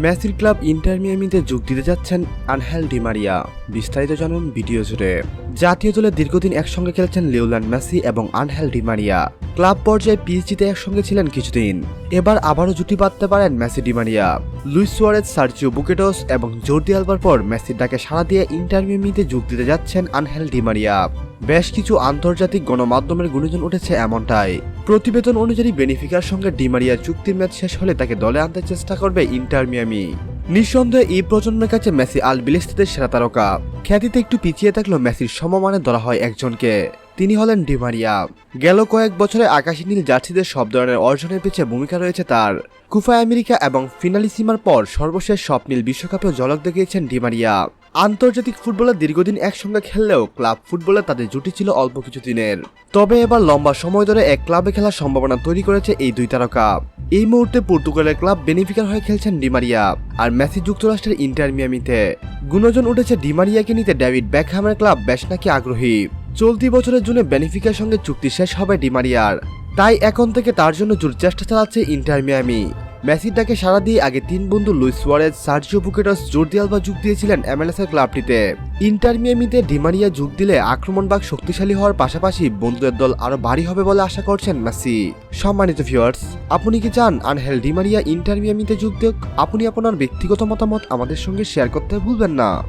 মেসির club inter মিয়ামিতে যোগ দিতে যাচ্ছেন আনহেল ডিমারিয়া বিস্তারিত জানুন ভিডিও জুড়ে। জাতীয় দলে দীর্ঘদিন একসঙ্গে খেলেছেন লিওল্যান্ড মেসি এবং আনহেল ডিমারিয়া ক্লাব পর্যায়ে পিএইচডিতে একসঙ্গে ছিলেন কিছুদিন। এবার আবারও জুটি বাঁধতে পারেন Messi Di Maria Luis Suarez, Sergio Busquets এবং জোরদি আলবার পর মেসির ডাকে সাড়া দিয়ে ইন্টার মিয়ামিতে যোগ দিতে যাচ্ছেন আনহেল ডিমারিয়া বেশ কিছু আন্তর্জাতিক গণমাধ্যমের গুণজন উঠেছে এমনটাই। প্রতিবেদন অনুযায়ী বেনিফিকার সঙ্গে ডিমারিয়ার চুক্তির ম্যাচ শেষ হলে তাকে দলে আনতে চেষ্টা করবে ইন্টার মিয়ামি। নিঃসন্দেহে এই প্রজন্মের কাছে মেসি আল বিলিস্তিদের সেরা তারকা। খ্যাতিতে একটু পিছিয়ে থাকলেও মেসির সমমানে ধরা হয় একজনকে। তিনি হলেন ডিমারিয়া গেল কয়েক বছরে আকাশী নীল জার্সিদের সব ধরনের অর্জনের পিছিয়ে ভূমিকা রয়েছে তার। কুফা আমেরিকা এবং ফিনালিসিমার পর সর্বশেষ স্বপ্নীল বিশ্বকাপেও ঝলক দেখিয়েছেন ডিমারিয়া আন্তর্জাতিক ফুটবলে দীর্ঘদিন একসঙ্গে খেললেও ক্লাব ফুটবলে তাদের জুটি ছিল অল্প কিছু দিনের তবে এবার লম্বা সময় ধরে এক ক্লাবে খেলার সম্ভাবনা তৈরি করেছে এই দুই তারকা। এই মুহূর্তে পর্তুগালের ক্লাব বেনিফিকার হয়ে খেলছেন ডিমারিয়া আর মেসি যুক্তরাষ্ট্রের ইন্টার মিয়ামিতে। গুণজন উঠেছে ডিমারিয়াকে নিতে ডেভিড ব্যাকহামের ক্লাব বেশ নাকি আগ্রহী। চলতি বছরের জুনে বেনিফিকার সঙ্গে চুক্তি শেষ হবে ডিমারিয়ার তাই এখন থেকে তার জন্য জোর চেষ্টা চালাচ্ছে ইন্টার মিয়ামি। মেসির ডাকে সারা দিয়ে আগে তিন বন্ধু Luis Suarez Sergio Busquets Jordi Alba যোগ দিয়েছিলেন এমএলএসের ক্লাবটিতে। ইন্টার মিয়ামিতে ডিমারিয়া যোগ দিলে আক্রমণ আক্রমণবাগ শক্তিশালী হওয়ার পাশাপাশি বন্ধুদের দল আরও ভারী হবে বলে আশা করছেন মেসি। সম্মানিত ভিউয়ার্স, আপনি কি চান আনহেল ডিমারিয়া ইন্টার মিয়ামিতে যোগ দেখ আপনি আপনার ব্যক্তিগত মতামত আমাদের সঙ্গে শেয়ার করতে ভুলবেন না।